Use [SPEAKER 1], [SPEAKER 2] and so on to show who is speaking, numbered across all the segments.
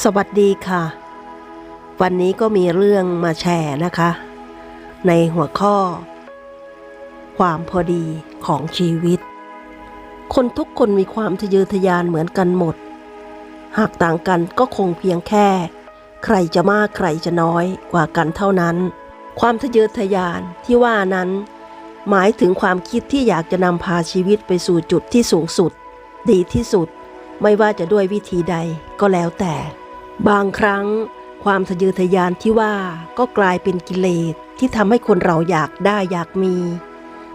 [SPEAKER 1] สวัสดีค่ะ วันนี้ก็มีเรื่องมาแชร์นะคะ ในหัวข้อ ความพอดีของชีวิต คนทุกคนมีความทะเยอทะยานเหมือนกันหมด หากต่างกันก็คงเพียงแค่ ใครจะมากใครจะน้อยกว่ากันเท่านั้น ความทะเยอทะยานที่ว่านั้น หมายถึงความคิดที่อยากจะนำพาชีวิตไปสู่จุดที่สูงสุด ดีที่สุดไม่ว่าจะด้วยวิธีใดก็แล้วแต่ บางครั้งความทะเยอทะยานที่ว่าก็กลายเป็นกิเลสที่ทำให้คนเราอยากได้อยากมี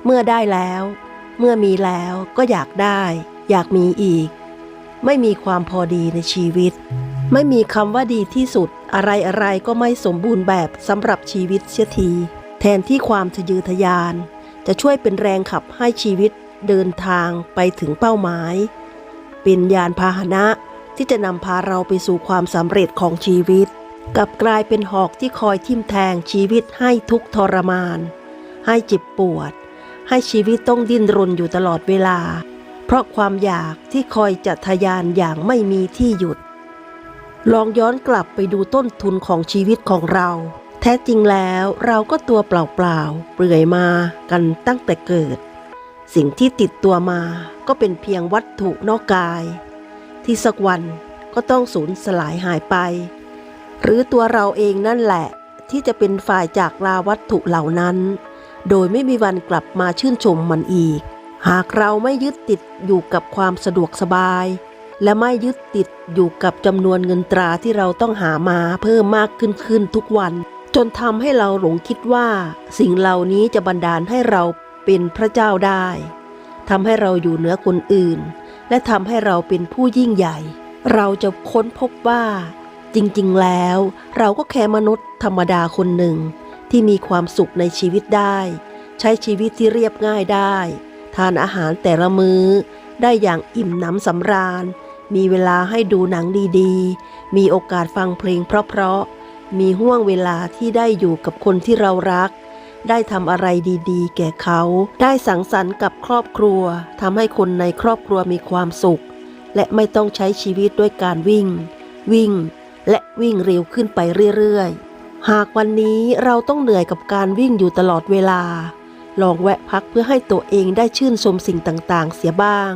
[SPEAKER 1] เมื่อได้แล้ว เมื่อมีแล้วก็อยากได้ อยากมีอีก ไม่มีความพอดีในชีวิต ไม่มีคำว่าดีที่สุดอะไรอะไรก็ไม่สมบูรณ์แบบสำหรับชีวิตเสียที แทนที่ความทะเยอทะยาน จะช่วยเป็นแรงขับให้ชีวิตเดินทางไปถึงเป้าหมาย เป็นยานพาหนะ ที่จะนำพาเราไปสู่ความสำเร็จของชีวิต กลับกลายเป็นหอกที่คอยทิ่มแทงชีวิตให้ทุกทรมาน ให้เจ็บปวด ให้ชีวิตต้องดิ้นรนอยู่ตลอดเวลา เพราะความอยากที่คอยจะทะยานอย่างไม่มีที่หยุด ลองย้อนกลับไปดูต้นทุนของชีวิตของเรา แท้จริงแล้วเราก็ตัวเปล่าๆเปลื่อยมากันตั้งแต่เกิด สิ่งที่ติดตัวมาก็เป็นเพียงวัตถุนอกกาย ที่สักวันก็ต้องสูญสลายหายไป หรือตัวเราเองนั่นแหละ ที่จะเป็นฝ่ายจากลาวัตถุเหล่านั้น โดยไม่มีวันกลับมาชื่นชมมันอีก หากเราไม่ยึดติดอยู่กับความสะดวกสบาย และไม่ยึดติดอยู่กับจำนวนเงินตราที่เราต้องหามาเพิ่มมากขึ้นขึ้นทุกวัน จนทำให้เราหลงคิดว่า สิ่งเหล่านี้จะบันดาลให้เราเป็นพระเจ้าได้ทำให้เราอยู่เหนือคนอื่น และทำให้เราเป็นผู้ยิ่งใหญ่ เราจะค้นพบว่า จริงๆ แล้ว เราก็แค่มนุษย์ธรรมดาคนหนึ่ง ที่มีความสุขในชีวิตได้ ใช้ชีวิตที่เรียบง่ายได้ ทานอาหารแต่ละมื้อ ได้อย่างอิ่มหนำสำราญ มีเวลาให้ดูหนังดีๆ มีโอกาสฟังเพลงเพราะๆมีห่วงเวลาที่ได้อยู่กับคนที่เรารัก ได้ทำอะไรดีๆ แก่เขา ได้สังสรรค์กับครอบครัวทำให้คนในครอบครัวมีความสุข และไม่ต้องใช้ชีวิตด้วยการวิ่ง วิ่ง และวิ่งเร็วขึ้นไปเรื่อยๆ หากวันนี้เราต้องเหนื่อยกับการวิ่งอยู่ตลอดเวลา ลองแวะพักเพื่อให้ตัวเองได้ชื่นชมสิ่งต่างๆ เสียบ้าง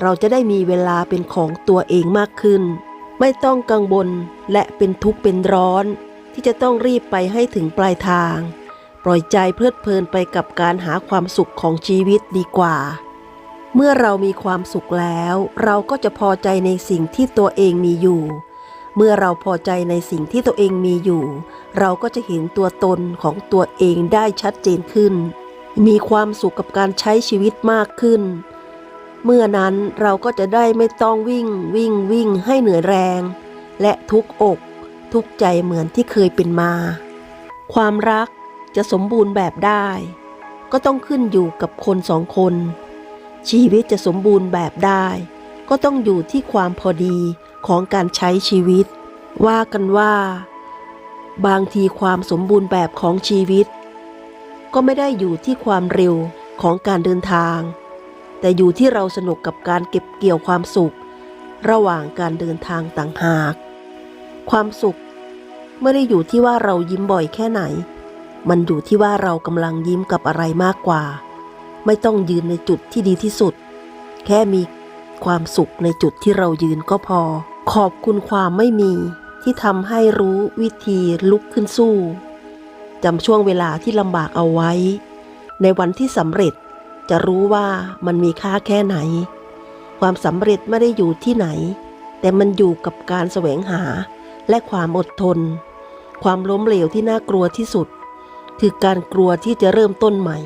[SPEAKER 1] เราจะได้มีเวลาเป็นของตัวเองมากขึ้น ไม่ต้องกังวลและเป็นทุกข์เป็นร้อนที่จะต้องรีบไปให้ถึงปลายทาง ปล่อยใจเพลิดเพลินไปกับการหาความสุขของชีวิตดีกว่า เมื่อเรามีความสุขแล้ว เราก็จะพอใจในสิ่งที่ตัวเองมีอยู่ เมื่อเราพอใจในสิ่งที่ตัวเองมีอยู่ เราก็จะเห็นตัวตนของตัวเองได้ชัดเจนขึ้น มีความสุขกับการใช้ชีวิตมากขึ้น เมื่อนั้นเราก็จะได้ไม่ต้องวิ่งวิ่งวิ่งให้เหนื่อยแรง และทุกอก ทุกใจเหมือนที่เคยเป็นมา ความรัก จะสมบูรณ์แบบได้ ก็ต้องขึ้นอยู่กับคนสองคน ชีวิตจะสมบูรณ์แบบได้ ก็ต้องอยู่ที่ความพอดีของการใช้ชีวิต ว่ากันว่า บางทีความสมบูรณ์แบบของชีวิต ก็ไม่ได้อยู่ที่ความเร็วของการเดินทาง แต่อยู่ที่เราสนุกกับการเก็บเกี่ยวความสุข ระหว่างการเดินทางต่างหาก ความสุขไม่ได้อยู่ที่ว่าเรายิ้มบ่อยแค่ไหน มันอยู่ที่ว่าเรากำลังยิ้มกับอะไรมากกว่า ไม่ต้องยืนในจุดที่ดีที่สุด แค่มีความสุขในจุดที่เรายืนก็พอ ขอบคุณความไม่มีที่ทำให้รู้วิธีลุกขึ้นสู้จำช่วงเวลาที่ลำบากเอาไว้ ในวันที่สำเร็จจะรู้ว่ามันมีค่าแค่ไหน ความสำเร็จไม่ได้อยู่ที่ไหน แต่มันอยู่กับการแสวงหาและความอดทน ความล้มเหลวที่น่ากลัวที่สุด คือการกลัวที่จะเริ่มต้นใหม่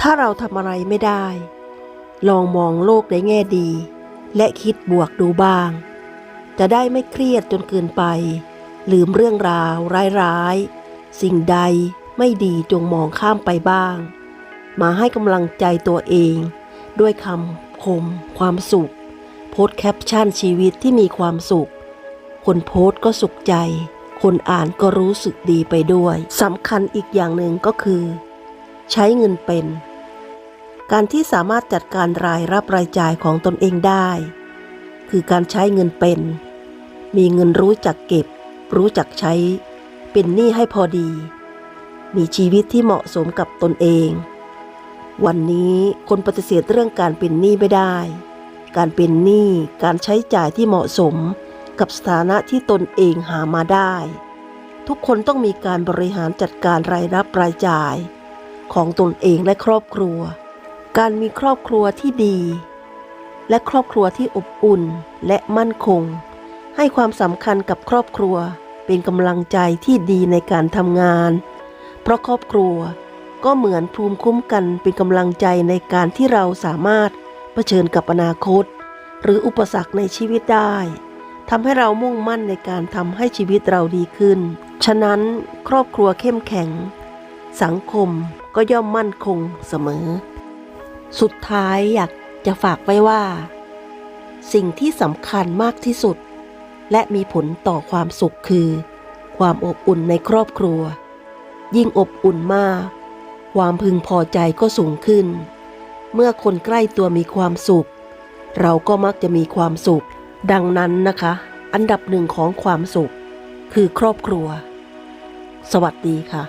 [SPEAKER 1] ถ้าเราทำอะไรไม่ได้ ลองมองโลกในแง่ดี และคิดบวกดูบ้าง จะได้ไม่เครียดจนเกินไป ลืมเรื่องราว ร้ายๆ สิ่งใดไม่ดีจงมองข้ามไปบ้าง มาให้กำลังใจตัวเอง ด้วยคำคม ความสุข โพสแคปชั่นชีวิตที่มีความสุข คนโพสก็สุขใจ คนอ่านก็รู้สึกดีไปด้วยสำคัญอีกอย่างหนึ่งก็คือ ใช้เงินเป็น การที่สามารถจัดการรายรับรายจ่ายของตนเองได้ คือการใช้เงินเป็น มีเงินรู้จักเก็บ รู้จักใช้ เป็นหนี้ให้พอดี มีชีวิตที่เหมาะสมกับตนเอง วันนี้คนปฏิเสธเรื่องการเป็นหนี้ไม่ได้ การเป็นหนี้การใช้จ่ายที่เหมาะสม กับสถานะที่ตนเองหามาได้ ทุกคนต้องมีการบริหารจัดการรายรับรายจ่าย ของตนเองและครอบครัว การมีครอบครัวที่ดี และครอบครัวที่อบอุ่นและมั่นคง ให้ความสำคัญกับครอบครัวเป็นกำลังใจที่ดีในการทำงาน เพราะครอบครัวก็เหมือนภูมิคุ้มกันเป็นกำลังใจในการที่เราสามารถเผชิญกับอนาคต หรืออุปสรรคในชีวิตได้ ทำให้เรามุ่งมั่นในการทำให้ชีวิตเราดีขึ้น ฉะนั้นครอบครัวเข้มแข็ง สังคมก็ย่อมมั่นคงเสมอ สุดท้ายอยากจะฝากไว้ว่า สิ่งที่สำคัญมากที่สุด และมีผลต่อความสุขคือ ความอบอุ่นในครอบครัว ยิ่งอบอุ่นมาก ความพึงพอใจก็สูงขึ้น เมื่อคนใกล้ตัวมีความสุข เราก็มักจะมีความสุข ดังนั้นนะคะ อันดับหนึ่งของความสุข คือครอบครัว สวัสดีค่ะ